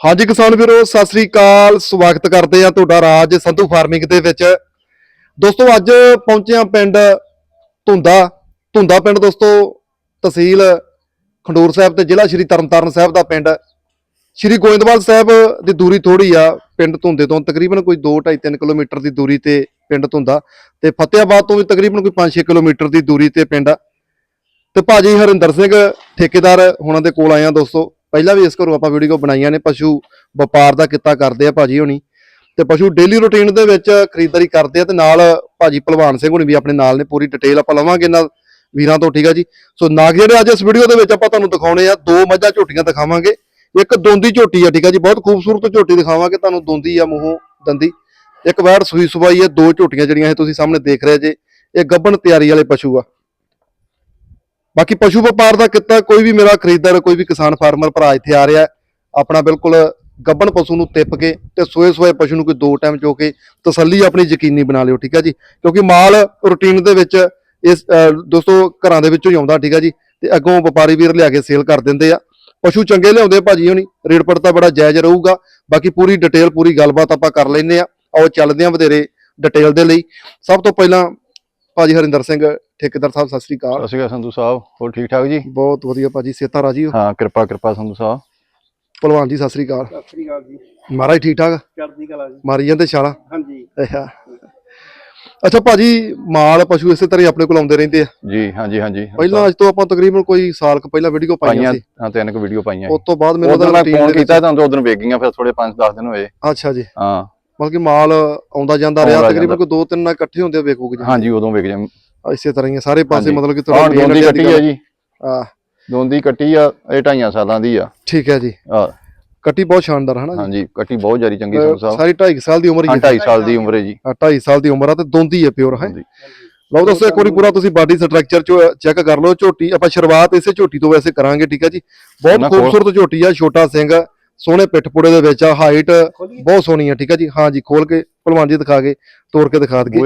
ਹਾਂਜੀ ਕਿਸਾਨ ਵੀਰੋ, ਸਤਿ ਸ੍ਰੀ ਅਕਾਲ। ਸਵਾਗਤ ਕਰਦੇ ਆ ਤੁਹਾਡਾ ਰਾਜ ਸੰਧੂ ਫਾਰਮਿੰਗ ਦੇ ਵਿੱਚ। ਦੋਸਤੋ, ਅੱਜ ਪਹੁੰਚੇ ਆ ਪਿੰਡ ਧੁੰਦਾ। ਧੁੰਦਾ ਪਿੰਡ ਦੋਸਤੋ, ਤਹਿਸੀਲ ਖੰਡੂਰ ਸਾਹਿਬ ਤੇ ਜ਼ਿਲ੍ਹਾ ਸ਼੍ਰੀ ਤਰਨਤਾਰਨ ਸਾਹਿਬ ਦਾ ਪਿੰਡ। ਸ਼੍ਰੀ ਗੋਇੰਦਵਾਲ ਸਾਹਿਬ ਦੀ ਦੂਰੀ ਥੋੜੀ ਆ, ਪਿੰਡ ਧੁੰਦੇ ਤੋਂ। ਤਕਰੀਬਨ ਕੋਈ 2.5 3 ਕਿਲੋਮੀਟਰ ਦੀ ਦੂਰੀ ਤੇ ਪਿੰਡ ਧੁੰਦਾ। ਤੇ ਫਤਿਆਬਾਦ ਤੋਂ ਵੀ ਤਕਰੀਬਨ ਕੋਈ 5-6 ਕਿਲੋਮੀਟਰ ਦੀ ਦੂਰੀ ਤੇ ਪਿੰਡ ਆ। ਤੇ ਭਾਜੀ ਹਰਿੰਦਰ ਸਿੰਘ, ਠੇਕੇਦਾਰ, ਹੁਣਾਂ ਦੇ ਕੋਲ ਆਏ ਆ ਦੋਸਤੋ। ਪਹਿਲਾਂ ਵੀ ਇਸ ਘਰੋਂ ਆਪਾਂ ਵੀਡੀਓ ਬਣਾਈਆਂ ਨੇ, ਪਸ਼ੂ ਵਪਾਰ ਦਾ ਕਿੱਤਾ ਕਰਦੇ ਆ ਭਾਜੀ ਹੋਣੀ। ਤੇ ਪਸ਼ੂ ਡੇਲੀ ਰੁਟੀਨ ਦੇ ਵਿੱਚ ਖਰੀਦਦਾਰੀ ਕਰਦੇ ਆ ਤੇ ਨਾਲ ਭਾਜੀ ਭਲਵਾਨ ਸਿੰਘ ਹੁਣੀ ਵੀ ਆਪਣੇ ਨਾਲ ਨੇ, ਪੂਰੀ ਡਿਟੇਲ ਆਪਾਂ ਲਵਾਂਗੇ ਇਹਨਾਂ ਵੀਰਾਂ ਤੋਂ, ਠੀਕ ਆ ਜੀ? ਸੋ ਨਾਗ ਜਿਹੜੇ ਅੱਜ ਇਸ ਵੀਡੀਓ ਦੇ ਵਿੱਚ ਆਪਾਂ ਤੁਹਾਨੂੰ ਦਿਖਾਉਣੇ ਆ, ਦੋ ਮੱਝਾਂ ਝੋਟੀਆਂ ਦਿਖਾਵਾਂਗੇ। ਇੱਕ ਦੋਂਦੀ ਝੋਟੀ ਆ, ਠੀਕ ਆ ਜੀ, ਬਹੁਤ ਖੂਬਸੂਰਤ ਝੋਟੀ ਦਿਖਾਵਾਂਗੇ ਤੁਹਾਨੂੰ, ਦੋਂਦੀ ਆ, ਮੂੰਹੋਂ ਦੰਦੀ। ਇੱਕ ਵੈੜ ਸੂਈ ਸੁਬਾਈ ਆ, ਦੋ ਝੋਟੀਆਂ ਜਿਹੜੀਆਂ ਇਹ ਤੁਸੀਂ ਸਾਹਮਣੇ ਦੇਖ ਰਹੇ ਜੇ, ਇਹ ਗੱਭਣ ਤਿਆਰੀ ਵਾਲੇ ਪਸ਼ੂ ਆ। ਬਾਕੀ ਪਸ਼ੂ ਵਪਾਰ ਦਾ ਕਿੱਤਾ, ਕੋਈ ਵੀ ਮੇਰਾ ਖਰੀਦਦਾਰ, ਕੋਈ ਵੀ ਕਿਸਾਨ ਫਾਰਮਰ ਭਰਾ ਇੱਥੇ ਆ ਰਿਹਾ ਆਪਣਾ ਬਿਲਕੁਲ ਗੱਬਣ ਪਸ਼ੂ ਨੂੰ ਤਿੱਪ ਕੇ ਤੇ ਸੋਏ ਸੋਏ ਪਸ਼ੂ ਨੂੰ ਕੋਈ ਦੋ ਟਾਈਮ ਚੋ ਕੇ ਤਸੱਲੀ ਆਪਣੀ ਯਕੀਨੀ ਬਣਾ ਲਿਓ, ਠੀਕ ਆ ਜੀ? ਕਿਉਂਕਿ ਮਾਲ ਰੂਟੀਨ ਦੇ ਵਿੱਚ ਇਸ ਦੋਸਤੋ ਘਰਾਂ ਦੇ ਵਿੱਚੋਂ ਹੀ ਆਉਂਦਾ, ਠੀਕ ਆ ਜੀ? ਤੇ ਅੱਗੋਂ ਵਪਾਰੀ ਵੀਰ ਲਿਆ ਕੇ ਸੇਲ ਕਰ ਦਿੰਦੇ ਆ। ਪਸ਼ੂ ਚੰਗੇ ਲਿਆਉਂਦੇ ਆ ਭਾਜੀ ਹੋਣੀ, ਰੇਟ ਪੜਤਾ ਬੜਾ ਜਾਇਜ਼ ਰਹੂਗਾ। ਬਾਕੀ ਪੂਰੀ ਡਿਟੇਲ, ਪੂਰੀ ਗੱਲਬਾਤ ਆਪਾਂ ਕਰ ਲੈਨੇ ਆ। ਆਓ ਚੱਲਦੇ ਆ ਵਧੇਰੇ ਡਿਟੇਲ ਦੇ ਲਈ। ਸਭ ਤੋਂ ਪਹਿਲਾਂ ਭਾਜੀ ਹਰਿੰਦਰ ਸਿੰਘ ਠੇਕੇਦਾਰ ਸਾਹਿਬ ਸਤਿ ਸ੍ਰੀ ਅਕਾਲ। ਸਤਿ ਸ਼੍ਰੀ ਅਕਾਲ ਸੰਧੂ ਸਾਹਿਬ ਹੋਰ ਠੀਕ ਠਾਕ ਜੀ? ਬਹੁਤ ਵਧੀਆ ਭਾਜੀ ਸੇਤਾ ਰਾਜੀ ਹੋ? ਹਾਂ ਕਿਰਪਾ ਕਿਰਪਾ ਸੰਧੂ ਸਾਹਿਬ। ਭਲਵਾਨ ਜੀ ਸਤਿ ਸ੍ਰੀ ਅਕਾਲ। ਸਤਿ ਸ੍ਰੀ ਅਕਾਲ ਜੀ। ਮਹਾਰਾਜ ਠੀਕ ਠਾਕ? ਚੜ੍ਹਦੀ ਕਲਾ ਜੀ। ਮਾਰੀ ਜਾਂਦੇ ਛਾਲਾ ਹਾਂਜੀ। ਅੱਛਾ। ਅੱਛਾ ਭਾਜੀ ਮਾਲ ਪਸ਼ੂ ਇਸੇ ਤਰ੍ਹਾਂ ਹੀ ਆਪਣੇ ਕੋਲ ਆਉਂਦੇ ਰਹਿੰਦੇ ਆ? ਜੀ ਹਾਂਜੀ ਹਾਂਜੀ। ਪਹਿਲਾਂ ਅੱਜ ਤੋਂ ਆਪਾਂ ਤਕਰੀਬਨ ਕੋਈ ਸਾਲ ਕੁ ਪਹਿਲਾਂ ਵੀਡੀਓ ਪਾਈਆਂ ਸੀ। ਹਾਂ ਤਿੰਨ ਕੁ ਵੀਡੀਓ ਪਾਈਆਂ। ਉਸ ਤੋਂ ਬਾਅਦ ਮੈਨੂੰ routine ਫੋਨ ਕੀਤਾ ਤਾਂ ਉਦੋਂ ਵੇਚ ਗਈਆਂ ਫਿਰ ਥੋੜੇ 5-10 ਦਿਨ ਹੋਏ। ਅੱਛਾ ਜੀ। ਹਾਂ। ਮਤਲਬ ਕਿ ਮਾਲ ਆਉਂਦਾ ਜਾਂਦਾ ਰਿਹਾ ਆਉਂਦਾ ਤਕਰੀਬਨ। ਕੋਈ ਦੋ ਤਿੰਨ ਨਾਲ ਇਕੱਠੇ ਹੁੰਦੇ ਵੇਖੋਗੇ ਜੀ। ਹਾਂਜੀ ਉਦੋਂ ਵੇਚ ਜਾਂ। ਇਸੇ ਤਰ੍ਹਾਂ ਹੀ ਆ, ਸਾਰੇ ਪਾਸੇ। ਮਤਲਬ ਕਿ ਹਾਂ main ਦੋਂਦੀ ਕੱਟੀ ਆ ਜੀ। ਆ। ਦੋਂਦੀ ਕੱਟੀ ਆ ਇਹ ਢਾਈਆਂ ਸਾਲਾਂ ਦੀ ਆ। ਠੀਕ ਹੈ ਜੀ। ਆ। ਕੱਟੀ ਬਹੁਤ ਸ਼ਾਨਦਾਰ ਹੈ ਨਾ ਜੀ? ਹਾਂਜੀ ਕੱਟੀ ਬਹੁਤ ਜਾਰੀ ਚੰਗੀ ਸੰਧੂ ਸਾਹਿਬ ਸਾਰੀ 2.5 ਸਾਲ ਦੀ ਉਮਰ ਹੀ 2.5 ਸਾਲ ਦੀ ਉਮਰ ਹੈ ਜੀ। 2.5 ਸਾਲ ਦੀ ਉਮਰ ਆ ਤੇ ਦੋਂਦੀ ਹੈ ਪਿਓਰ ਹੈ। ਹਾਂਜੀ। ਲਓ ਦੋਸਤੋ ਇੱਕ ਵਾਰੀ ਪੂਰਾ ਤੁਸੀਂ ਬਾਡੀ ਸਟਰਕਚਰ ਚ ਚੈੱਕ ਕਰ ਲਓ ਝੋਟੀ। ਆਪਾਂ ਸ਼ੁਰੂਆਤ ਇਸੇ ਝੋਟੀ ਤੋਂ ਵੈਸੇ ਕਰਾਂਗੇ ਠੀਕ ਹੈ ਜੀ? ਬਹੁਤ। ਖੂਬਸੂਰਤ ਝੋਟੀ ਆ ਛੋਟਾ ਸਿੰਘ। ਸੋਹਣੇ ਪਿੱਠ ਪੁੜੇ ਦੇ ਵਿੱਚ ਆ ਹਾਈਟ ਬਹੁਤ ਸੋਹਣੀ ਆ ਠੀਕ ਹੈ ਜੀ? ਹਾਂ ਜੀ ਖੋਲ ਕੇ ਭਲਵਾਨ ਜੀ ਦਿਖਾ ਕੇ ਤੋੜ ਕੇ ਦਿਖਾ ਜੀ।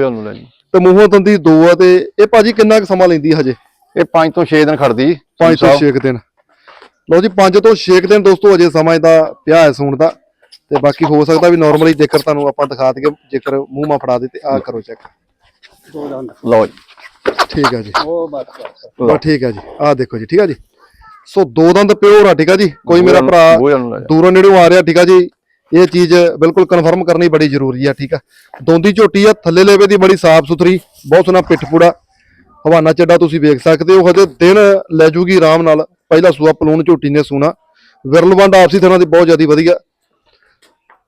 ਤੇ ਮੂੰਹੋਂ ਦੰਦੀ ਦੋ ਆ ਤੇ ਇਹ ਭਾਜੀ ਕਿੰਨਾ ਕੁ ਸਮਾਂ ਲੈਂਦੀ ਆ ਹਜੇ? ਇਹ 5 ਤੋਂ 6 ਦਿਨ ਖੜਦੀ। ਜੀ 5 ਤੋਂ 6 ਦਿਨ। ਲਓ ਜੀ 5 ਤੋਂ 6 ਦਿਨ ਦੋਸਤੋ ਅਜੇ ਸਮਾਂ ਇਹਦਾ ਪਿਆ ਹੈ ਸੂਣ ਦਾ। ਤੇ ਬਾਕੀ ਹੋ ਸਕਦਾ ਵੀ ਨਾਰਮਲੀ ਜੇਕਰ ਤੁਹਾਨੂੰ ਆਪਾਂ ਦਿਖਾ ਦਈਏ ਜੇਕਰ ਮੂੰਹ ਮਾ ਫੜਾ ਦੇ ਤੇ ਆ ਕਰੋ ਚੈੱਕ ਲਓ ਜੀ। ਠੀਕ ਹੈ ਜੀ। ਉਹ ਬਸ ਬਸ ਠੀਕ ਹੈ ਜੀ। ਆਹ ਦੇਖੋ ਜੀ ਠੀਕ ਹੈ ਜੀ? ਸੋ ਦੋ ਦੰਦ ਪਿਓਰ ਆ ਠੀਕ ਹੈ ਜੀ? ਕੋਈ ਮੇਰਾ ਭਰਾ। ਦੂਰੋਂ ਨੇੜੋਂ ਆ ਰਿਹਾ ਠੀਕ ਆ ਜੀ? ਇਹ ਚੀਜ਼ ਬਿਲਕੁਲ ਕਨਫਰਮ ਕਰਨੀ ਬੜੀ ਜ਼ਰੂਰੀ ਆ ਠੀਕ ਆ? ਦੋਂਦੀ ਝੋਟੀ ਆ ਥੱਲੇ ਲੇਵੇ ਦੀ ਬੜੀ ਸਾਫ਼ ਸੁਥਰੀ ਬਹੁਤ ਸੋਹਣਾ ਪਿੱਠ ਪੂੜਾ। ਹਵਾਨਾ ਚੱਡਾ ਤੁਸੀਂ ਵੇਖ ਸਕਦੇ ਹੋ ਹਜੇ ਦਿਨ ਲੈ ਜੂਗੀ ਆਰਾਮ ਨਾਲ। ਪਹਿਲਾ ਸੂਆ ਪਲੂਣ ਝੋਟੀ ਨੇ ਸੂਣਾ। ਵਿਰਲਵੰਡ ਆਪਸੀ ਤਰ੍ਹਾਂ ਦੀ ਬਹੁਤ ਜ਼ਿਆਦੀ ਵਧੀਆ।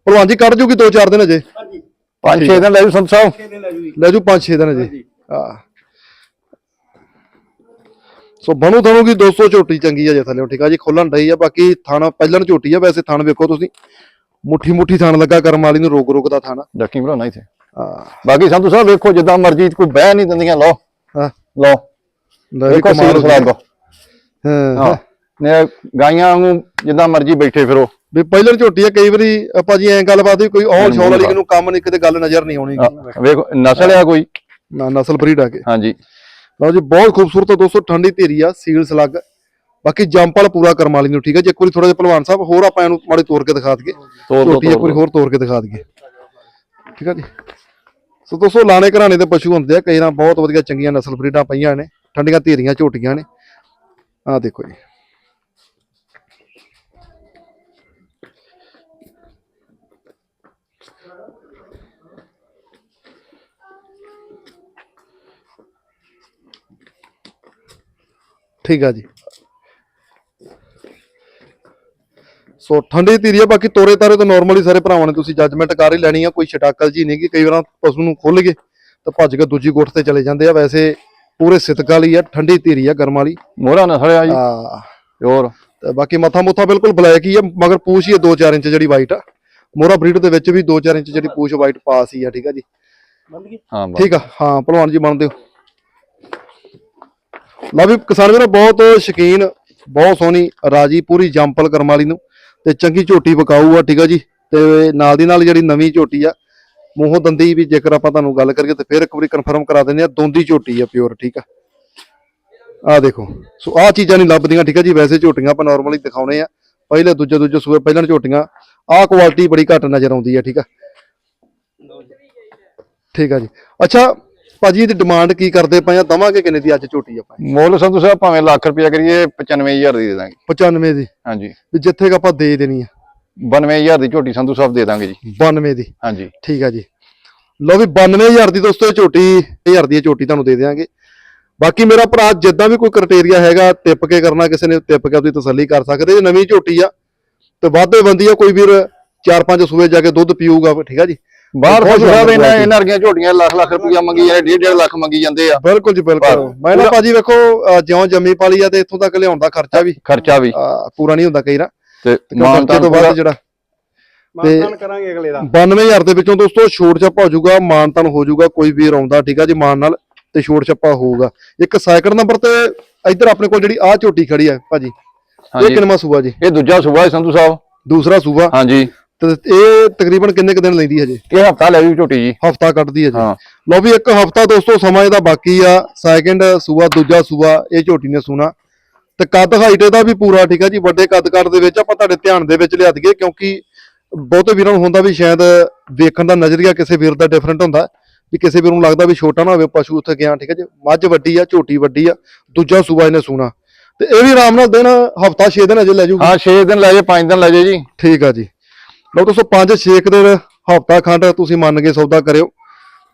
ਭਲਵਾਨ ਜੀ ਕੱਢ ਜੂਗੀ 2-4 ਦਿਨ ਅਜੇ? ਹਾਂਜੀ। ਪੰਜ 6 ਦਿਨ ਲੈ ਜੀ ਸੰਧੂ ਸਾਹਿਬ। ਲੈ ਜੂ 5-6 ਦਿਨ ਅਜੇ। ਹਾਂਜੀ। ਆ ਸੋ ਬਣੂ ਕੀ 200 ਝੋਟੀ ਚੰਗੀ ਆ ਜੇ ਥੱਲੇ ਠੀਕ ਆ ਜੀ ਖੋਲਣ ਡਈ ਆ ਬਾਕੀ ਥਣ ਪਹਿਲਣ ਝੋਟੀ ਆ ਵੈਸੇ ਥਣ ਵੇਖੋ ਤੁਸੀਂ। ਮੁੱਠੀ ਮੁੱਠੀ ਥਣ ਲੱਗਾ ਕਰਮ ਵਾਲੀ ਨੂੰ ਰੋਕ ਰੋਕ ਦਾ ਥਣ ਡੱਕੀ ਬਣਾਉਣਾ ਇੱਥੇ। ਬਾਕੀ ਸੰਧੂ ਸਾਹਿਬ ਵੇਖੋ ਜਿੱਦਾਂ ਮਰਜ਼ੀ ਕੋਈ ਬਹਿ ਨਹੀਂ ਦਿੰਦੀਆਂ ਲਓ। ਹਾਂ। ਲਓ। ਲੈ ਵੀ ਵੇਖੋ ਕਮਾਲ ਸੀਲ ਹੋ ਨੇ ਗਾਈਆਂ ਨੂੰ ਜਿੱਦਾਂ ਮਰਜ਼ੀ ਬੈਠੇ ਫਿਰੋ। ਵੀ ਪਹਿਲਣ ਝੋਟੀ ਆ ਕਈ ਵਾਰੀ ਆਪਾਂ ਜੀ ਐਂ ਗੱਲਬਾਤ ਕੋਈ ਔਲ ਸ਼ੌਲ ਵਾਲੀ। ਨੂੰ ਕੰਮ ਨਹੀਂ ਕਿਤੇ ਗੱਲ ਨਜ਼ਰ ਨਹੀਂ ਆਉਣੀ। ਵੇਖੋ ਨਸਲ ਆ ਕੋਈ। ਨਾ ਨਸਲ ਬਰੀਡ ਆ ਕੇ ਹਾਂਜੀ। ਲਓ ਜੀ ਬਹੁਤ ਖੂਬਸੂਰਤ ਆ ਦੋਸਤੋ ਠੰਡੀ ਧੀਰੀ ਆ ਸੀਲ ਸਲੱਗ। ਬਾਕੀ ਜੰਪਲ ਪੂਰਾ ਕਰਮ ਵਾਲੀ ਨੂੰ ਠੀਕ ਹੈ ਜੀ? ਇੱਕ ਵਾਰੀ ਥੋੜਾ ਜਿਹਾ ਪਹਿਲਵਾਨ ਸਾਹਿਬ ਹੋਰ ਆਪਾਂ ਇਹਨੂੰ ਮਾੜੇ ਤੋੜ ਕੇ ਦਿਖਾ ਦਈਏ। ਝੋਟੀ ਇੱਕ ਵਾਰੀ ਹੋਰ ਤੋੜ ਕੇ ਦਿਖਾ ਦਈਏ। ਠੀਕ ਹੈ ਜੀ? ਸੋ ਦੋਸਤੋ ਲਾਣੇ ਘਰਾਣੇ ਦੇ ਪਸ਼ੂ ਹੁੰਦੇ ਆ ਕਈ ਨਾ ਬਹੁਤ ਵਧੀਆ ਚੰਗੀਆਂ ਨਸਲ ਬਰੀਡਾਂ ਪਈਆਂ ਨੇ ਠੰਡੀਆਂ ਧੀਰੀਆਂ ਝੋਟੀਆਂ ਨੇ। ਆਹ ਦੇਖੋ ਜੀ। ਠੀਕ ਆ ਜੀ। ਸੋ ਠੰਡੀ ਧੀਰੀ ਆ ਬਾਕੀ ਤੋਰੇ ਤਾਰੇ ਤਾਂ ਨਾਰਮਲੀ ਸਾਰੇ ਭਰਾਵਾਂ ਨੇ ਤੁਸੀਂ ਜੱਜਮੈਂਟ ਕਰ ਹੀ ਲੈਣੀ ਆ ਕੋਈ ਛਟਾਕਲ ਜੀ ਨਹੀਂ ਕਿ ਕਈ ਵਾਰ ਪਸ਼ੂ ਨੂੰ ਖੁੱਲ ਗਏ ਤਾਂ ਭੱਜ ਕੇ ਦੂਜੀ ਗੁੱਟ ਤੇ ਚਲੇ ਜਾਂਦੇ ਆ। ਵੈਸੇ ਪੂਰੇ ਸਿਤਕ ਵਾਲੀ ਆ ਠੰਡੀ ਧੀਰੀ ਆ ਗਰਮ ਵਾਲੀ। ਮੋਹਰਾ ਨਸਲ ਆ ਜੀ। ਆ ਹੋਰ? ਤੇ ਬਾਕੀ ਮੱਥਾ ਮੁੱਥਾ ਬਿਲਕੁਲ ਬਲੈਕ ਹੀ ਆ ਮਗਰ ਪੂਛ ਹੀ 2-4 ਇੰਚ ਜਿਹੜੀ ਵਾਈਟ ਆ। ਮੋਰਾ ਬਰੀਡ ਦੇ ਵਿੱਚ ਵੀ 2-4 ਇੰਚ ਜਿਹੜੀ ਪੂਛ ਵਾਈਟ ਪਾਸ ਹੀ ਆ ਠੀਕ ਆ ਜੀ। ਹਾਂ। ਠੀਕ ਆ ਹਾਂ ਭਲਵਾਨ ਜੀ ਮੰਨਦੇ ਹੋ। ਲਓ ਵੀ ਕਿਸਾਨ ਵੀਰੋ, ਬਹੁਤ ਸ਼ਕੀਨ, ਬਹੁਤ ਸੋਹਣੀ ਰਾਜੀ, ਪੂਰੀ ਜੰਪਲ ਕਰਮ ਵਾਲੀ ਨੂੰ। ਤੇ ਚੰਗੀ ਝੋਟੀ ਪਕਾਊ ਆ, ਠੀਕ ਆ ਜੀ। ਤੇ ਨਾਲ ਦੀ ਨਾਲ ਜਿਹੜੀ ਨਵੀਂ ਝੋਟੀ ਆ, ਮੂੰਹੋਂ ਦੰਦੀ ਵੀ ਜੇਕਰ ਆਪਾਂ ਤੁਹਾਨੂੰ ਗੱਲ ਕਰੀਏ ਤੇ ਫਿਰ ਇੱਕ ਵਾਰੀ ਕਨਫਰਮ ਕਰਾ ਦਿੰਦੇ ਆ, ਦੋਂਦੀ ਝੋਟੀ ਆ ਪਿਓਰ ਠੀਕ ਆ। ਆ ਦੇਖੋ, ਸੋ ਆ ਚੀਜ਼ਾਂ ਨਹੀਂ ਲੱਭਦੀਆਂ, ਠੀਕ ਆ ਜੀ। ਵੈਸੇ ਝੋਟੀਆਂ ਆਪਾਂ ਨਾਰਮਲੀ ਦਿਖਾਉਣੇ ਆ। ਪਹਿਲੇ, ਦੂਜੇ ਦੂਜੇ ਸੂਏ, ਪਹਿਲਾਂ ਝੋਟੀਆਂ। ਆਹ ਕੁਆਲਿਟੀ ਬੜੀ ਘੱਟ ਨਜ਼ਰ ਆਉਂਦੀ ਹੈ ਠੀਕ ਆ। ਠੀਕ ਆ ਜੀ। ਅੱਛਾ ਭਾਜੀ ਇਹਦੀ ਡਿਮਾਂਡ ਕੀ ਕਰਦੇ ਪਏ ਆ? ਦਵਾਂਗੇ ਕਿੰਨੇ ਦੀ? ਅੱਜ ਝੋਟੀ ਆਪਾਂ। ਮੁੱਲ ਸੰਧੂ ਸਾਹਿਬ ਭਾਵੇਂ ਲੱਖ ਰੁਪਇਆ ਕਰੀਏ 95000 ਦੀ ਦੇ ਦਾਂਗੇ। 95 ਦੀ? ਹਾਂਜੀ। ਵੀ ਜਿੱਥੇ ਕਿ ਆਪਾਂ ਦੇ ਦੇਣੀ ਆ? 92000 ਦੀ ਝੋਟੀ ਸੰਧੂ ਸਾਹਿਬ ਦੇ ਦਾਂਗੇ ਜੀ। 92 ਦੀ। ਹਾਂਜੀ। ਠੀਕ ਆ ਜੀ। ਲਓ ਵੀ 92000 ਦੀ ਦੋਸਤੋ ਇਹ ਝੋਟੀ 1000 ਦੀ ਇਹ ਝੋਟੀ ਤੁਹਾਨੂੰ ਦੇ ਦੇਵਾਂਗੇ ਬਾਕੀ ਮੇਰਾ ਭਰਾ ਜਿੱਦਾਂ ਵੀ ਕੋਈ ਕ੍ਰਾਈਟੇਰੀਆ ਹੈਗਾ ਟਿੱਪ ਕੇ ਕਰਨਾ ਕਿਸੇ ਨੇ ਟਿੱਪ ਕੇ ਆਪਣੀ ਤਸੱਲੀ ਕਰ ਸਕਦੇ। ਜੇ ਨਵੀਂ ਝੋਟੀ ਆ ਤੇ ਵਾਧੇ ਬੰਦੀ ਆ ਕੋਈ ਵੀਰ 4-5 ਸੂਏ ਜਾ ਕੇ ਦੁੱਧ ਪੀਊਗਾ ਠੀਕ ਆ ਜੀ। ਬਾਹਰ ਸਾਹਿਬ ਜ਼ਿਆਦਾ ਇਹਨਾਂ ਇਹਨਾਂ ਵਰਗੀਆਂ ਝੋਟੀਆਂ ਲੱਖ ਲੱਖ ਰੁਪਇਆ ਮੰਗੀ ਜਾਂਦੇ ਡੇਢ ਡੇਢ ਲੱਖ ਮੰਗੀ ਜਾਂਦੇ ਆ। ਬਿਲਕੁਲ ਜੀ ਬਿਲਕੁਲ। ਮੈਂ ਨਾ ਭਾਜੀ ਵੇਖੋ ਜਿਉਂ ਜੰਮੀ ਪਾਲੀ ਆ ਤੇ ਇੱਥੋਂ ਤੱਕ ਲਿਆਉਣ ਦਾ ਖਰਚਾ ਵੀ। ਖਰਚਾ ਵੀ। ਪੂਰਾ ਨਹੀਂ ਹੁੰਦਾ ਕਈ ਨਾ ਤੇ ਮਾਨਤਾ ਮਾਨਤਾਨ ਤੋਂ ਬਾਅਦ ਜਿਹੜਾ ਮਾਨਤਾਨ ਕਰਾਂਗੇ ਅਗਲੇ ਦਾ। 92000 ਦੇ ਵਿੱਚੋਂ ਦੋਸਤੋ ਛੋਟ ਛੱਪਾ ਹੋ ਜਾਊਗਾ ਮਾਨਤਨ ਹੋ ਜਾਊਗਾ ਕੋਈ ਵੀਰ ਆਉਂਦਾ ਠੀਕ ਆ ਜੀ ਮਾਨ ਨਾਲ ਤੇ ਛੋਟ ਛੱਪਾ ਹੋਊਗਾ। ਇੱਕ ਸੈਕਿੰਡ ਨੰਬਰ ਤੇ ਇੱਧਰ ਆਪਣੇ ਕੋਲ ਜਿਹੜੀ ਆਹ ਝੋਟੀ ਖੜੀ ਹੈ ਭਾਜੀ। ਇਹ ਕਿੰਨਵਾਂ ਸੂਆ ਜੀ? ਇਹ ਦੂਜਾ ਸੂਬਾ ਹੈ ਸੰਧੂ ਸਾਹਿਬ। ਦੂਸਰਾ ਸੂਆ ਹਾਂਜੀ। ਤੇ ਇਹ ਤਕਰੀਬਨ ਕਿੰਨੇ ਕੁ ਦਿਨ ਲੈਂਦੀ ਹੈ ਜੀ? ਇਹ ਹਫਤਾ ਲੈ ਜੂ ਝੋਟੀ ਜੀ। ਹਫਤਾ ਕੱਢਦੀ ਹੈ ਜੀ। ਹਾਂ। ਲਓ ਵੀ ਇੱਕ ਹਫਤਾ ਦੋਸਤੋ ਸਮਾਂ ਇਹਦਾ ਬਾਕੀ ਆ। ਸੈਕਿੰਡ ਸੂਆ ਦੂਜਾ ਸੂਆ ਇਹ ਝੋਟੀ ਨੇ ਸੂਣਾ। ਤੇ ਕੱਦ ਹਾਈਟ ਇਹਦਾ ਵੀ ਪੂਰਾ ਠੀਕ ਆ ਜੀ। ਵੱਡੇ ਕੱਦ ਕੱਦ ਦੇ ਵਿੱਚ ਆਪਾਂ ਤੁਹਾਡੇ ਧਿਆਨ ਦੇ ਵਿੱਚ ਲਿਆ ਦਈਏ ਕਿਉਂਕਿ ਬਹੁਤੇ ਵੀਰਾਂ ਨੂੰ ਹੁੰਦਾ ਵੀ ਸ਼ਾਇਦ ਵੇਖਣ ਦਾ ਨਜ਼ਰੀਆ ਕਿਸੇ ਵੀਰ ਦਾ ਡਿਫਰੈਂਟ ਹੁੰਦਾ। ਵੀ ਕਿਸੇ ਵੀਰ ਨੂੰ ਲੱਗਦਾ ਵੀ ਛੋਟਾ ਨਾ ਹੋਵੇ ਪਸ਼ੂ ਉੱਥੇ ਗਿਆ ਠੀਕ ਹੈ ਜੀ। ਮੱਝ ਵੱਡੀ ਆ ਝੋਟੀ ਵੱਡੀ ਆ ਦੂਜਾ ਸੂਆ ਇਹਨੇ ਸੂਣਾ। ਤੇ ਇਹ ਵੀ ਆਰਾਮ ਨਾਲ ਦਿਨ ਹਫਤਾ 6 ਦਿਨ ਅਜੇ ਲੈ ਜੂਗੀ। ਹਾਂ 6 ਦਿਨ ਲੈ ਜੇ 5 ਦਿਨ ਲੈ ਜੇ ਜੀ। ਠੀਕ ਆ ਜੀ। ਲਓ ਦੋਸਤੋ 5-6 ਦਿਨ ਹਫਤਾ ਖੰਡ ਤੁਸੀਂ ਮੰਨ ਕੇ ਸੌਦਾ ਕਰਿਓ।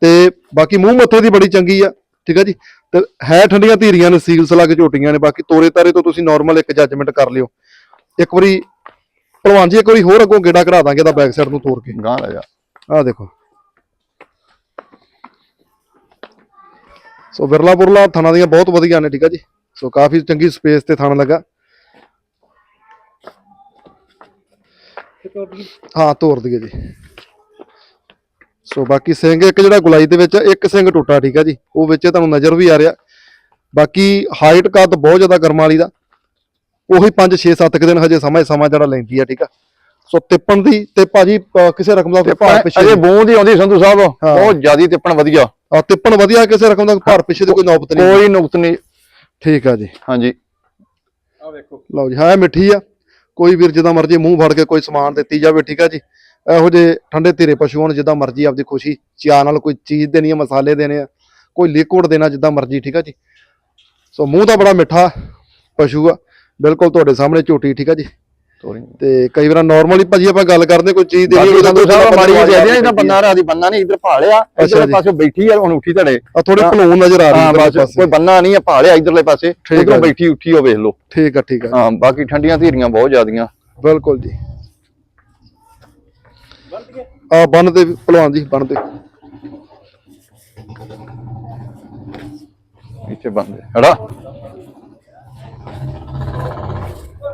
ਤੇ ਬਾਕੀ ਮੂੰਹ ਮੱਥੇ ਦੀ ਬੜੀ ਚੰਗੀ ਆ ਠੀਕ ਆ ਜੀ? ਤੇ ਹੈ ਠੰਡੀਆਂ ਧੀਰੀਆਂ ਨੇ ਸੀਲ ਸਲੱਗ ਝੋਟੀਆਂ ਨੇ ਬਾਕੀ ਤੋਰੇ ਤਾਰੇ ਤੋਂ ਤੁਸੀਂ ਨਾਰਮਲ ਇੱਕ ਜੱਜਮੈਂਟ ਕਰ ਲਿਓ। ਇੱਕ ਵਾਰੀ ਭਲਵਾਨ ਜੀ ਇੱਕ ਵਾਰੀ ਹੋਰ ਅੱਗੋਂ ਗੇੜਾ ਕਢਾ ਦਾਂਗੇ ਇਹਦਾ ਬੈਕ ਸਾਈਡ ਨੂੰ ਤੋੜ ਕੇ। ਗਾਂ ਲੈ ਜਾ। ਆਹ ਦੇਖੋ। ਸੋ ਵਿਰਲਾ ਬੁਰਲਾ ਥਾਣਾ ਦੀਆਂ ਬਹੁਤ ਵਧੀਆ ਨੇ ਠੀਕ ਆ ਜੀ? ਸੋ ਕਾਫੀ ਚੰਗੀ ਸਪੇਸ ਤੇ ਥਾਣਾ ਲੱਗਾ। ਹਾਂ ਤੋੜ ਦਈਏ ਜੀ। ਸੋ ਬਾਕੀ ਸਿੰਘ ਇੱਕ ਜਿਹੜਾ ਗੁਲਾਈ ਦੇ ਵਿੱਚ ਇੱਕ ਸਿੰਘ ਟੁੱਟਾ ਠੀਕ ਆ ਜੀ। ਉਹ ਵਿੱਚ ਤੁਹਾਨੂੰ ਨਜ਼ਰ ਵੀ ਆ ਰਿਹਾ। ਬਾਕੀ ਹਾਈਟ ਕੱਦ ਬਹੁਤ ਜ਼ਿਆਦਾ ਕਰਮ ਵਾਲੀ ਦਾ। ਉਹੀ 5 6 7 ਦਿਨ ਹਜੇ ਸਮਾਂ ਸਮਾਂ ਜਿਹੜਾ ਲੈਂਦੀ ਆ ਠੀਕ ਆ। ਸੋ ਤਿੱਪਣ ਦੀ ਤੇ ਭਾਜੀ ਕਿਸੇ ਰਕਮ ਦਾ ਭਾਰ ਪਿੱਛੇ ਅਜੇ। ਬੂੰਦ ਹੀ ਆਉਂਦੀ ਸੰਧੂ ਸਾਹਿਬ। ਹਾਂ। ਬਹੁਤ ਜ਼ਿਆਦੀ ਤਿੱਪਣ ਵਧੀਆ। ਆ ਤਿੱਪਣ ਵਧੀਆ ਕਿਸੇ ਰਕਮ ਦਾ ਭਾਰ ਪਿੱਛੇ ਦੀ ਕੋਈ ਨੌਬਤ ਨਹੀਂ। ਕੋਈ ਨੁਕਤ ਨਹੀਂ। ਠੀਕ ਆ ਜੀ। ਹਾਂਜੀ। ਆ ਵੇਖੋ। ਲਓ ਜੀ ਹਾਂ ਇਹ ਮਿੱਠੀ ਆ। ਕੋਈ ਵੀਰ ਜਿੱਦਾਂ ਮਰਜ਼ੀ ਮੂੰਹ ਫੜ ਕੇ ਕੋਈ ਸਮਾਨ ਦਿੱਤੀ ਜਾਵੇ, ਠੀਕ ਆ ਜੀ? ਇਹੋ ਜਿਹੇ ਠੰਡੇ ਧੀਰੇ ਪਸ਼ੂ ਹੋਣ ਜਿੱਦਾਂ ਮਰਜ਼ੀ ਆਪਦੀ ਖੁਸ਼ੀ ਚਾਹ ਨਾਲ ਕੋਈ ਚੀਜ਼ ਦੇਣੀ ਆ, ਮਸਾਲੇ ਦੇਣੇ ਆ, ਕੋਈ ਲਿਕੁਇਡ ਦੇਣਾ ਜਿੱਦਾਂ ਮਰਜ਼ੀ, ਠੀਕ ਆ ਜੀ? ਸੋ ਮੂੰਹ ਤਾਂ ਬੜਾ ਮਿੱਠਾ ਪਸ਼ੂ ਆ, ਬਿਲਕੁਲ ਤੁਹਾਡੇ ਸਾਹਮਣੇ ਝੋਟੀ, ਠੀਕ ਆ ਜੀ? ਤੇ ਕਈ ਵਾਰ ਨਾਰਮਲੀ ਭਾਜੀ ਆਪਾਂ ਗੱਲ ਕਰਦੇ ਕੋਈ ਚੀਜ਼ ਦੇਣੀ ਬਾਕੀ ਸੰਧੂ ਸਾਹਿਬ ਮਾੜੀ ਜਿਹੀ ਆ ਦੇ ਇਹਨਾਂ ਬੰਨਾ ਰਾਦੀ ਬੰਨਾ ਨਹੀਂ ਇੱਧਰ ਭਾਲਿਆ ਇਧਰਲੇ। ਪਾਸੇ ਬੈਠੀ ਆ ਹੁਣ ਉੱਠੀ ਧੜੇ। ਥੋੜੇ ਭਲੂਣ ਨਜ਼ਰ ਆ ਰਹੀ ਹਾਂ ਕੋਈ ਬੰਨਾ ਨਹੀਂ ਆ ਭਾਲਿਆ ਇਧਰਲੇ ਪਾਸੇ। ਠੀਕ ਆ ਇਧਰੋਂ। ਬੈਠੀ ਉੱਠੀ ਹੋ ਵੇਖ ਲਓ। ਠੀਕ ਆ ਠੀਕ ਆ। ਹਾਂ ਬਾਕੀ ਠੰਡੀਆਂ ਧੀਰੀਆਂ ਬਹੁਤ ਜ਼ਿਆਦੀਆਂ। ਬਿਲਕੁਲ ਜੀ। ਆ ਬੰਨ ਤੇ ਭਲਵਾਨ ਜੀ ਬੰਨ ਤੇ ਇੱਥੇ ਬੰਦੇ ਹੜਾ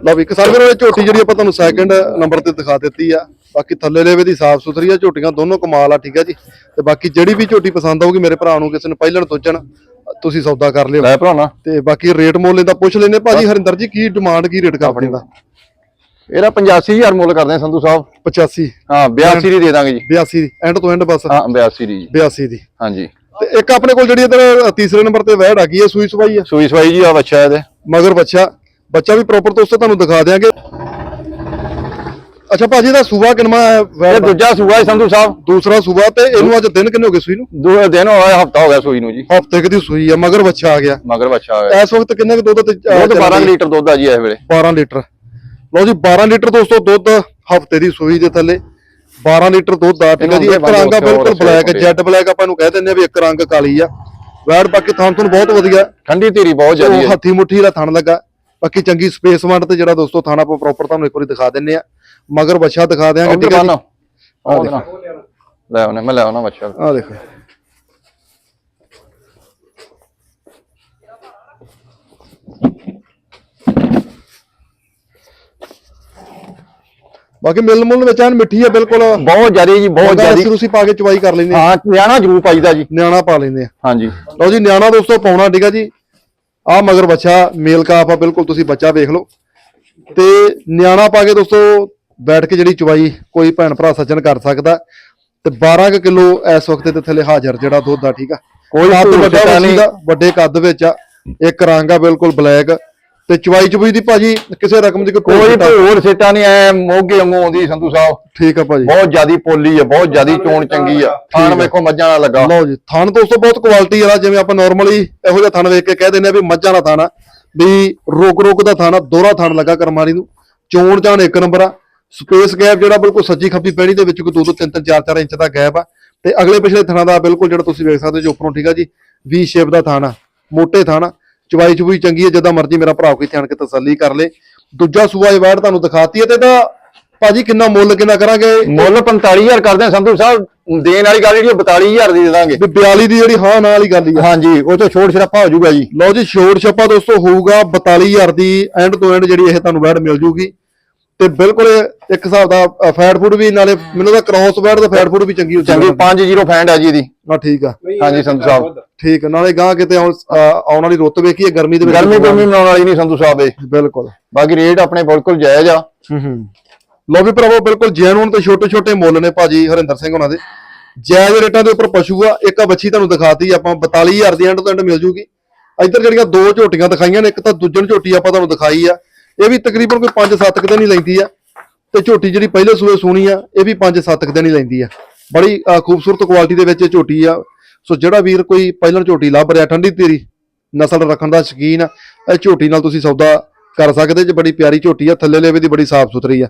ਲਓ ਵੀ ਇੱਕ ਸਰਵਰ ਵਾਲੀ ਝੋਟੀ ਜਿਹੜੀ ਆਪਾਂ ਤੁਹਾਨੂੰ ਸੈਕੰਡ ਨੰਬਰ ਤੇ ਦਿਖਾ ਦਿੱਤੀ ਆ। ਬਾਕੀ ਥੱਲੇ ਲੈਵੇ ਦੀ ਸਾਫ਼ ਸੁਥਰੀ ਆ ਝੋਟੀਆਂ ਦੋਨੋਂ ਕਮਾਲ ਆ ਠੀਕ ਆ ਜੀ। ਤੇ ਬਾਕੀ ਜਿਹੜੀ ਵੀ ਝੋਟੀ ਪਸੰਦ ਆਊਗੀ ਮੇਰੇ ਭਰਾ ਨੂੰ ਕਿਸੇ ਨੂੰ ਪਹਿਲਣ ਤੋਜਣ ਤੁਸੀਂ ਸੌਦਾ ਕਰ ਲਿਓ। ਲੈ ਭਰਾਣਾ ਤੇ ਬਾਕੀ ਰੇਟ ਮੁੱਲ ਇਹਦਾ ਪੁੱਛ ਲੈਨੇ ਭਾਜੀ ਹਰਿੰਦਰ ਜੀ ਕੀ ਡਿਮਾਂਡ ਕੀ ਰੇਟ ਕਰਦੇ ਦਾ ਇਹਦਾ 85000 ਮੁੱਲ ਕਰਦੇ ਆ ਸੰਧੂ ਸਾਹਿਬ। 85 ਹਾਂ 82 ਦੀ ਦੇ ਦਾਂਗੇ ਜੀ। 82 ਐਂਡ ਤੋਂ ਐਂਡ ਬਸ। ਹਾਂ 82 ਦੀ ਜੀ। 82 ਦੀ। ਹਾਂਜੀ। ਤੇ ਇੱਕ ਆਪਣੇ ਕੋਲ ਜਿਹੜੀ ਇਧਰ ਤੀਸਰੇ ਨੰਬਰ ਤੇ ਵਹਿੜ ਆ ਗਈ ਹੈ ਸੂਈ ਸਵਾਈ ਆ? ਸੂਈ ਸਵਾਈ ਜੀ ਆ ਬੱਚਾ ਇਹਦੇ। ਮਗਰ ਬੱਚਾ ਬੱਚਾ ਵੀ ਪ੍ਰੋਪਰ ਦੋਸਤੋ ਤੁਹਾਨੂੰ ਦਿਖਾ ਦਿਆਂਗੇ। ਅੱਛਾ ਭਾਜੀ ਦਾ ਸੂਬਾ ਕਿੰਨਾ ਹੈ? ਇਹ? ਦੂਜਾ ਸੂਆ ਹੈ ਸੰਧੂ ਸਾਹਿਬ। ਦੂਸਰਾ ਸੂਬਾ ਤੇ ਇਹਨੂੰ ਅੱਜ ਦਿਨ ਕਿੰਨੇ ਹੋ ਗਏ ਸੂਈ ਨੂੰ? ਦੋ ਦਿਨ ਹੋਇਆ ਹਫਤਾ ਹੋ ਗਿਆ ਸੂਈ ਨੂੰ ਜੀ। ਹਫ਼ਤੇ ਕੁ ਦੀ ਸੂਈ ਆ ਮਗਰ ਬੱਚਾ ਆ ਗਿਆ। ਮਗਰ ਬੱਚਾ ਹੋਇਆ ਇਸ ਵਕਤ ਕਿੰਨੇ ਕੁ ਦੁੱਧ ਤੇ ਅਹ, ਦੁੱਧ ਚੱਲ 12 ਰਹੀ? ਲੀਟਰ ਦੁੱਧ ਆ ਜੀ ਇਸ ਵੇਲੇ। 12 ਲੀਟਰ। ਲਓ ਜੀ 12 ਲੀਟਰ ਦੋਸਤੋ ਦੁੱਧ ਹਫ਼ਤੇ ਦੀ ਸੂਈ ਦੇ ਥੱਲੇ। 12 ਲੀਟਰ ਦੁੱਧ ਆ ਠੀਕ ਹੈ ਜੀ। ਇੱਕ ਰੰਗ ਆ ਬਿਲਕੁਲ ਬਲੈਕ ਆ। ਜੈਡ ਬਲੈਕ ਆਪਾਂ ਨੂੰ ਕਹਿ ਦਿੰਦੇ ਆ ਵੀ ਇੱਕ ਰੰਗ ਕਾਲੀ ਆ। ਵੈੜ ਬਾਕੀ ਥਣ ਤੁਹਾਨੂੰ ਬਹੁਤ ਵਧੀਆ। ਠੰਡੀ ਧੀਰੀ ਬਹੁਤ ਜ਼ਿਆਦੀ ਹੈ। ਹੱਥੀ ਮੁੱਠੀ ਦਾ ਥਣ ਲੱਗਾ। ਬਾਕੀ ਚੰਗੀ ਸਪੇਸ ਵੰਡ ਤੇ ਜਿਹੜਾ ਦੋਸਤੋ ਥਾਣਾ ਆਪਾਂ ਪ੍ਰੋਪਰ ਤੁਹਾਨੂੰ ਇੱਕ ਵਾਰੀ ਦਿਖਾ ਦਿੰਨੇ ਆ। ਮਗਰ ਬੱਚਾ ਦਿਖਾ ਦਿਆਂਗੇ ਠੀਕ ਹੈ ਜੀ? ਨਾ ਲੈ ਉਹਨੇ ਮੈਂ ਲੈ ਆਉਣਾ ਬੱਚਾ ਆ ਦੇਖੋ। ਬਾਕੀ ਮਿਲ ਮੁੱਲ ਵਿੱਚ ਐਨ ਮਿੱਠੀ ਆ ਬਿਲਕੁਲ। ਬਹੁਤ ਜ਼ਿਆਦੀ ਜੀ ਬਹੁਤ ਜ਼ਿਆਦੀ। ਅਸੀਂ ਤੁਸੀਂ ਪਾ ਕੇ ਚਵਾਈ ਕਰ ਲੈਂਦੇ ਹਾਂ ਨਿਆਣਾ ਜ਼ਰੂਰ ਪਾਈਦਾ ਜੀ। ਨਿਆਣਾ ਪਾ ਲੈਂਦੇ ਆ। ਹਾਂਜੀ। ਲਓ ਜੀ ਨਿਆਣਾ ਦੋਸਤੋ ਪਾਉਣਾ ਠੀਕ ਆ ਜੀ। ਆ ਮਗਰ ਬੱਚਾ ਮੇਲ ਕਾਫ ਆ ਬਿਲਕੁਲ ਤੁਸੀਂ ਬੱਚਾ ਵੇਖ ਲਓ। ਤੇ ਨਿਆਣਾ ਪਾ ਕੇ ਦੋਸਤੋ ਬੈਠ ਕੇ ਜਿਹੜੀ ਚਵਾਈ ਕੋਈ ਭੈਣ ਭਰਾ ਸੱਜਣ ਕਰ ਸਕਦਾ। ਤੇ 12 ਕਿਲੋ ਇਸ ਵਕਤ ਦੇ ਥੱਲੇ ਹਾਜ਼ਰ ਜਿਹੜਾ ਦੁੱਧ ਆ ਠੀਕ ਆ? ਕੋਈ ਵੱਡਾ ਤਾਂ ਨਹੀਂ। ਵੱਡੇ ਕੱਦ ਵਿੱਚ ਆ। ਇੱਕ ਰੰਗ ਆ ਬਿਲਕੁਲ ਬਲੈਕ। ਤੇ ਚਵਾਈ ਚਬੂਈ ਦੀ ਭਾਜੀ ਕਿਸੇ ਰਕਮ ਦੀ ਕੋਈ ਕੋਈ ਭੋਰ ਸੇਟਾ ਨਹੀਂ ਐ ਮੋਗੇ ਵਾਂਗੂ ਆਉਂਦੀ ਸੰਧੂ ਸਾਹਿਬ। ਠੀਕ ਆ ਭਾਜੀ। ਬਹੁਤ ਜਿਆਦੀ ਪੋਲੀ ਆ ਬਹੁਤ ਜਿਆਦੀ ਚੋਣ ਚੰਗੀ ਆ। ਥਾਣ ਵੇਖੋ ਮੱਝਾਂ ਨਾਲ ਲੱਗਾ। ਲਓ ਜੀ ਥਣ ਦੋਸਤੋ ਬਹੁਤ ਕੁਆਲਿਟੀ ਵਾਲਾ ਜਿਵੇਂ ਆਪਾਂ ਨਾਰਮਲੀ ਇਹੋ ਜਿਹਾ ਥਣ ਵੇਖ ਕੇ ਕਹਿ ਦਿੰਦੇ ਆ ਵੀ ਮੱਝਾਂ ਦਾ ਥਣ ਆ। ਵੀ ਰੋਕ ਰੋਕ ਦਾ ਥਣ ਆ ਦੋਹਰਾ ਥਣ ਲੱਗਾ ਕਰਮਾਰੀ ਨੂੰ। ਚੋਣ ਚਾਣ ਇੱਕ ਨੰਬਰ ਆ। ਸਪੇਸ ਗੈਪ ਜਿਹੜਾ ਬਿਲਕੁਲ ਸੱਜੀ ਖੱਬੀ ਪੈੜੀ ਦੇ ਵਿੱਚ ਕੋਈ 2 2 3 3 4 4 ਇੰਚ ਦਾ ਗੈਪ ਆ। ਤੇ ਅਗਲੇ ਪਿਛਲੇ ਥਣਾਂ ਦਾ ਬਿਲਕੁਲ ਜਿਹੜਾ ਤੁਸੀਂ ਵੇਖ ਸਕਦੇ ਜੋ ਉੱਪਰੋਂ ਠੀਕ ਆ ਜੀ ਵੀ ਸ਼ੇਪ ਦਾ ਥਣ ਆ ਮੋਟੇ ਥਣ ਆ। ਚਵਾਈ ਚੁਬਈ ਚੰਗੀ ਹੈ ਜਿੱਦਾਂ ਮਰਜ਼ੀ ਮੇਰਾ ਭਰਾ ਕੋਈ ਧਿਆਨ ਕੇ ਤਸੱਲੀ ਕਰ ਲੇ। ਦੂਜਾ ਸੂਆ ਇਹ ਵਾਰ ਤੁਹਾਨੂੰ ਦਿਖਾਤੀ ਹੈ ਤੇ ਇਹਦਾ ਭਾਜੀ ਕਿੰਨਾ ਮੁੱਲ ਕਿੰਨਾ ਕਰਾਂਗੇ? ਮੁੱਲ 45000 ਕਰਦੇ ਆ ਸੰਧੂ ਸਾਹਿਬ ਦੇਣ ਵਾਲੀ ਗੱਲ ਜਿਹੜੀ ਉਹ 42000 ਦੀ ਦੇ ਦਾਂਗੇ। ਵੀ 42 ਦੀ ਜਿਹੜੀ ਹਾਂ ਨਾਲ ਵਾਲੀ ਗੱਲ ਹੀ ਆ। ਹਾਂਜੀ ਉਹ ਤੋਂ ਛੋਟ ਛੜਾਪਾ ਹੋ ਜਾਊਗਾ ਜੀ। ਲਓ ਜੀ ਛੋੜ ਛੱਪਾ ਦੋਸਤੋ ਹੋਊਗਾ 42000 ਦੀ ਐਂਡ ਤੋਂ ਐਂਡ ਜਿਹੜੀ ਇਹ ਤੁਹਾਨੂੰ ਵੈਡ ਮਿਲ ਜੂਗੀ। ਤੇ ਬਿਲਕੁਲ ਇੱਕ ਹਿਸਾਬ ਦਾ ਫੈਟ ਫੂਡ ਵੀ ਨਾਲੇ ਮੈਨੂੰ ਤਾਂ ਕ੍ਰਾਸ ਵੈਡ ਦਾ ਫੈਟ ਫੂਡ ਵੀ ਚੰਗੀ ਹੁੰਦੀ ਚੰਗੀ 50 ਫੈਂਡ ਆ ਜੀ ਇਹਦੀ। ਹਾਂ ਠੀਕ ਆ। ਹਾਂਜੀ ਸੰਧੂ ਸਾਹਿਬ। ਠੀਕ ਆ, ਨਾਲੇ ਗਾਂ ਕਿਤੇ ਆਉਣ ਵਾਲੀ ਰੁੱਤ ਵੇਖੀਏ ਗਰਮੀ ਦੇ ਵਿੱਚ ਗਰਮੀ ਗਰਮੀ ਮਨਾਉਣ ਵਾਲੀ ਨਹੀਂ ਸੰਧੂ ਸਾਹਿਬ ਇਹ। ਬਿਲਕੁਲ। ਬਾਕੀ ਰੇਟ ਆਪਣੇ ਬਿਲਕੁਲ ਜਾਇਜ਼ ਆ। ਹੂੰ ਹੂੰ। ਲਓ ਵੀ ਭਰਾਵੋ ਬਿਲਕੁਲ ਜੈਨੂਨ ਤੇ ਛੋਟੇ ਛੋਟੇ ਮੁੱਲ ਨੇ ਭਾਜੀ ਹਰਿੰਦਰ ਸਿੰਘ ਉਹਨਾਂ ਦੇ। ਜਾਇਜ਼ ਰੇਟਾਂ ਦੇ ਉੱਪਰ ਪਸ਼ੂ ਆ ਇੱਕ ਆ ਬੱਚੀ ਤੁਹਾਨੂੰ ਦਿਖਾਤੀ ਆਪਾਂ 42000 ਦੀ ਐਂਡ ਤੋਂ ਐਂਡ ਮਿਲ ਜੂਗੀ। ਇੱਧਰ ਜਿਹੜੀਆਂ ਦੋ ਝੋਟੀਆਂ ਦਿਖਾਈਆਂ ਨੇ ਇੱਕ ਤਾਂ ਦੂਜਣ ਝੋਟੀ ਆਪਾਂ ਤੁਹਾਨੂੰ ਦਿਖਾਈ ਆ। ਇਹ ਵੀ ਤਕਰੀਬਨ ਕੋਈ 5-7 ਦਿਨ ਹੀ ਲੈਂਦੀ ਆ। ਤੇ ਝੋਟੀ ਜਿਹੜੀ ਪਹਿਲੇ ਸੂਏ ਸੋਣੀ ਆ, ਇਹ ਵੀ 5-7 ਦਿਨ ਹੀ ਲੈਂਦੀ ਆ। ਬੜੀ ਖੂਬਸੂਰਤ ਕੁਆਲਿਟੀ ਦੇ ਵਿੱਚ ਇਹ ਝੋਟੀ ਆ। ਸੋ ਜਿਹੜਾ ਵੀਰ ਕੋਈ ਪਹਿਲਾਂ ਝੋਟੀ ਲੱਭ ਰਿਹਾ, ਠੰਡੀ ਤੇਰੀ ਨਸਲ ਰੱਖਣ ਦਾ ਸ਼ਕੀਨ ਆ, ਇਹ ਝੋਟੀ ਨਾਲ ਤੁਸੀਂ ਸੌਦਾ ਕਰ ਸਕਦੇ ਜੇ। ਬੜੀ ਪਿਆਰੀ ਝੋਟੀ ਆ, ਥੱਲੇ ਲੇਵੇ ਦੀ ਬੜੀ ਸਾਫ਼ ਸੁਥਰੀ ਆ।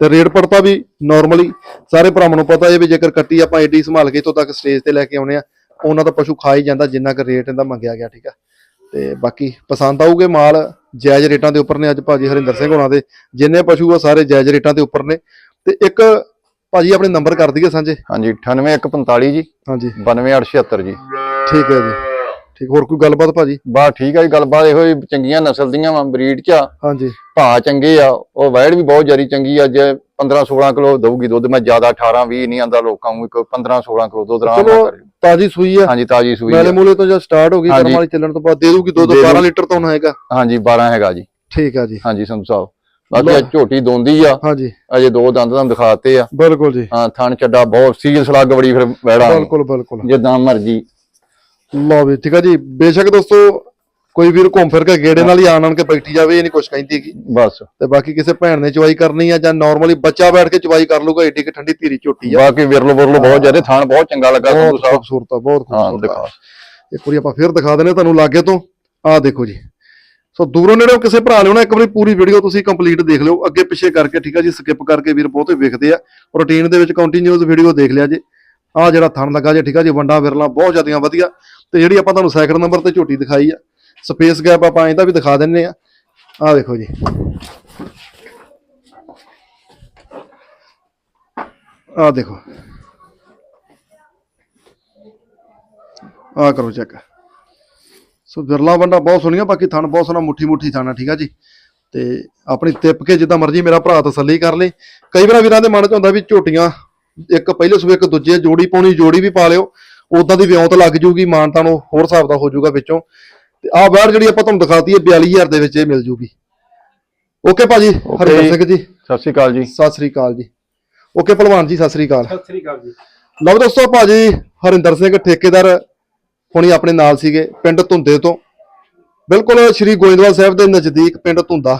ਤੇ ਰੇਟ ਪੜਤਾ ਵੀ ਨਾਰਮਲੀ ਸਾਰੇ ਭਰਾਵਾਂ ਨੂੰ ਪਤਾ ਹੈ ਵੀ ਜੇਕਰ ਕੱਟੀ ਆਪਾਂ ਏਡੀ ਸੰਭਾਲ ਕੇ ਇੱਥੋਂ ਤੱਕ ਸਟੇਜ ਤੇ ਲੈ ਕੇ ਆਉਣੇ ਆ, ਉਹਨਾਂ ਦਾ ਪਸ਼ੂ ਖਾ ਹੀ ਜਾਂਦਾ ਜਿੰਨਾ ਕੁ ਰੇਟ ਇਹਦਾ ਮੰਗਿਆ ਗਿਆ, ਠੀਕ ਆ। ਤੇ ਬਾਕੀ ਪਸੰਦ ਆਊਗੇ ਮਾਲ ਜਾਇਜ਼ ਰੇਟਾਂ ਦੇ ਉੱਪਰ ਨੇ ਅੱਜ ਭਾਜੀ ਹਰਿੰਦਰ ਸਿੰਘ ਹੋਣਾ ਦੇ ਜਿੰਨੇ ਪਸ਼ੂ ਆ ਸਾਰੇ ਜਾਇਜ਼ ਰੇਟਾਂ ਦੇ ਉੱਪਰ ਨੇ। ਤੇ ਇੱਕ ਭਾਜੀ ਆਪਣੇ ਨੰਬਰ ਕਰ ਦਈਏ ਸਾਂਝੇ? ਹਾਂਜੀ 98145 ਜੀ ਹਾਂਜੀ। 92876 ਜੀ। ਠੀਕ ਹੈ ਜੀ। ਠੀਕ ਹੋਰ ਕੋਈ ਗੱਲਬਾਤ ਭਾਜੀ? ਬਾ ਠੀਕ ਆ ਜੀ ਗੱਲਬਾਤ ਇਹੋ ਹੀ ਚੰਗੀਆਂ ਨਸਲ ਦੀਆਂ ਵਾ ਬਰੀਡ ਚ ਆ। ਹਾਂਜੀ। ਭਾ ਚੰਗੇ ਆ ਉਹ ਵੈੜ ਵੀ ਬਹੁਤ ਜਾਰੀ ਚੰਗੀ ਆ ਜੇ 15 16 ਕਿਲੋ ਦਊਗੀ ਦੁੱਧ ਮੈਂ ਜ਼ਿਆਦਾ 18 20 ਨਹੀਂ ਆਂਦਾ ਲੋਕਾਂ ਨੂੰ ਇੱਕ 15 16 ਕਿਲੋ ਦੁੱਧ ਆਰਾਮ ਨਾਲ ਕਰੇ ਤਾਜੀ ਸੂਈ ਆ। ਹਾਂਜੀ ਤਾਜੀ ਸੂਈ ਮੈਲੇ। ਮੂਲੇ ਤੋਂ ਜਦ ਸਟਾਰਟ ਹੋ ਗਈ। ਕਰਮ ਵਾਲੀ ਚੱਲਣ ਤੋਂ ਬਾਅਦ ਦੇ ਦੂਗੀ ਦੋ ਦੋ ਦੇ 12 ਦੂ। ਲੀਟਰ ਤੋਂ ਹੈਗਾ। ਹਾਂਜੀ 12 ਹੈਗਾ ਜੀ। ਠੀਕ ਆ ਜੀ। ਹਾਂਜੀ ਸੰਧੂ ਸਾਹਿਬ। ਬਾਕੀ ਆ ਝੋਟੀ ਦੋਂਦੀ ਆ। ਹਾਂਜੀ। ਅਜੇ ਦੋ ਦੰਦ ਤੁਹਾਨੂੰ ਦਿਖਾਤੇ ਆ। ਬਿਲਕੁਲ ਜੀ। ਹਾਂ ਥਣ ਚੱਡਾ ਬਹੁਤ ਸੀਰੀਅਸ ਲੱਗ ਬੜੀ ਫਿਰ ਵੈੜਾ ਬਿਲਕੁਲ ਬਿਲਕੁਲ। ਜਿੱਦਾਂ ਮਰਜ਼ੀ। ਲਓ ਵੀ ਠੀਕ ਆ ਜੀ। ਬੇਸ਼ੱਕ ਦੋਸਤੋ ਕੋਈ ਵੀਰ ਘੁੰਮ ਫਿਰ ਕੇ ਗੇੜੇ ਨਾਲ ਹੀ ਆਣ ਆਣ ਕੇ ਬੈਠੀ ਜਾਵੇ ਇਹ ਨਹੀਂ ਕੁਛ ਕਹਿੰਦੀ ਹੈਗੀ। ਬਸ। ਤੇ ਬਾਕੀ ਕਿਸੇ ਭੈਣ ਨੇ ਚਵਾਈ ਕਰਨੀ ਆ ਜਾਂ ਨਾਰਮਲੀ ਬੱਚਾ ਬੈਠ ਕੇ ਚਵਾਈ ਕਰ ਲੂਗਾ ਏਡੀ ਕਿ ਠੰਡੀ ਧੀਰੀ ਝੋਟੀ ਆ। ਬਾਕੀ ਵਿਰਲੋ ਵਿਰਲੋ ਬਹੁਤ ਜ਼ਿਆਦਾ ਥਣ ਬਹੁਤ ਚੰਗਾ ਲੱਗਾ ਬਹੁਤ ਸਾਹਿਬ ਖੂਬਸੂਰਤ ਆ ਬਹੁਤ ਖੂਬਸੂਰਤ ਆ। ਦਿਖਾ। ਇੱਕ ਵਾਰੀ ਆਪਾਂ ਫਿਰ ਦਿਖਾ ਦਿੰਨੇ ਤੁਹਾਨੂੰ ਲਾਗੇ ਤੋਂ। ਆਹ ਦੇਖੋ ਜੀ। ਸੋ ਦੂਰੋਂ ਨੇੜੋਂ ਕਿਸੇ ਭਰਾ ਨੇ ਉਹਨਾਂ ਇੱਕ ਵਾਰੀ ਪੂਰੀ ਵੀਡੀਓ ਤੁਸੀਂ ਕੰਪਲੀਟ ਦੇਖ ਲਿਓ। ਅੱਗੇ ਪਿੱਛੇ ਕਰਕੇ ਠੀਕ ਆ ਜੀ ਸਕਿਪ ਕਰਕੇ ਵੀਰ ਬਹੁਤੇ ਵੇਖਦੇ ਆ। ਰੂਟੀਨ ਦੇ ਵਿੱਚ ਕੰਟੀਨਿਊਸ ਵੀਡੀਓ ਦੇਖ ਲਿਆ ਜੀ। ਆਹ ਜਿਹੜਾ ਥਣ ਲੱਗਾ ਜੀ ਠੀਕ ਆ ਜੀ ਵੰਡਾ ਵਿਰਲਾ ਬਹੁਤ ਜ਼ਿਆਦੀਆਂ ਵਧੀਆ। ਤੇ ਜਿਹੜੀ ਆਪਾਂ ਤੁਹਾਨੂੰ ਸੈਕਿੰਡ ਨੰਬਰ ਤੇ ਝੋਟੀ ਦਿਖਾਈ ਆ ਸਪੇਸ ਗੈਪ ਆਪਾਂ ਇਹਦਾ ਵੀ ਦਿਖਾ ਦਿੰਨੇ ਆ। ਆਹ ਦੇਖੋ ਜੀ। ਆਹ ਦੇਖੋ। ਆਹ ਕਰੋ ਚੈੱਕ ਸੋ ਬਿਰਲਾ ਵੰਡਾ ਬਹੁਤ ਸੋਹਣੀਆਂ, ਬਾਕੀ ਥਣ ਬਹੁਤ ਸੋਹਣਾ, ਮੁੱਠੀ ਮੁੱਠੀ ਥਣ ਠੀਕ ਆ ਜੀ। ਤੇ ਆਪਣੀ ਤਿਪ ਕੇ ਜਿੱਦਾਂ ਮਰਜ਼ੀ ਮੇਰਾ ਭਰਾ ਤਸੱਲੀ ਕਰ ਲੇ। ਕਈ ਵਾਰ ਵੀਰਾਂ ਦੇ ਮਨ 'ਚ ਹੁੰਦਾ ਵੀ ਝੋਟੀਆਂ ਇੱਕ ਪਹਿਲੇ ਸੂਏ, ਇੱਕ ਦੂਜੇ ਜੋੜੀ ਪਾਉਣੀ, ਜੋੜੀ ਵੀ ਪਾ ਲਿਓ। ਉਦਾਂ ਦੀ ਵਿਉਂਤ ਲੱਗ ਜੂਗੀ ਮਾਨਤਾ ਨੂੰ ਹੋਰ ਹਿਸਾਬ ਦਾ ਹੋ ਜਾਊਗਾ ਵਿੱਚੋਂ। ਤੇ ਆਹ ਬਾਹਰ ਜਿਹੜੀ ਆਪਾਂ ਤੁਹਾਨੂੰ ਦਿਖਾਤੀ ਹੈ 42000 ਦੇ ਵਿੱਚ ਇਹ ਮਿਲ ਜੂਗੀ। ਓਕੇ ਭਾਜੀ ਹਰਿੰਦਰ ਸਿੰਘ ਜੀ। ਸਤਿ ਸ਼੍ਰੀ ਅਕਾਲ ਜੀ। ਸਤਿ ਸ੍ਰੀ ਅਕਾਲ ਜੀ। ਓਕੇ ਭਲਵਾਨ ਜੀ ਸਤਿ ਸ੍ਰੀ ਅਕਾਲ। ਸਤਿ ਸ੍ਰੀ ਅਕਾਲ ਜੀ। ਲਓ ਦੋਸਤੋ ਭਾਜੀ ਹਰਿੰਦਰ ਸਿੰਘ ਠੇਕੇਦਾਰ ਹੁਣੀ ਆਪਣੇ ਨਾਲ ਸੀਗੇ ਪਿੰਡ ਧੁੰਦੇ ਤੋਂ। ਬਿਲਕੁਲ ਸ਼੍ਰੀ ਗੋਇੰਦਵਾਲ ਸਾਹਿਬ ਦੇ ਨਜ਼ਦੀਕ ਪਿੰਡ ਧੁੰਦਾ।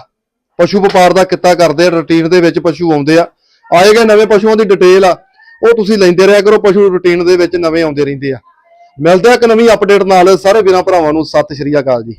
ਪਸ਼ੂ ਵਪਾਰ ਦਾ ਕਿੱਤਾ ਕਰਦੇ ਆ ਰੁਟੀਨ ਦੇ ਵਿੱਚ ਪਸ਼ੂ ਆਉਂਦੇ ਆ। ਆਏ ਗਏ ਨਵੇਂ ਪਸ਼ੂਆਂ ਦੀ ਡਿਟੇਲ ਆ। ਉਹ ਤੁਸੀਂ ਲੈਂਦੇ ਰਿਹਾ ਕਰੋ, ਪਸ਼ੂ ਰੁਟੀਨ ਦੇ ਵਿੱਚ ਨਵੇਂ ਆਉਂਦੇ ਰਹਿੰਦੇ ਆ। ਮਿਲਦੇ ਆ ਇੱਕ ਨਵੀਂ ਅਪਡੇਟ ਨਾਲ। ਸਾਰੇ ਵੀਰਾਂ ਭਰਾਵਾਂ ਨੂੰ ਸਤਿ ਸ਼੍ਰੀ ਅਕਾਲ ਜੀ।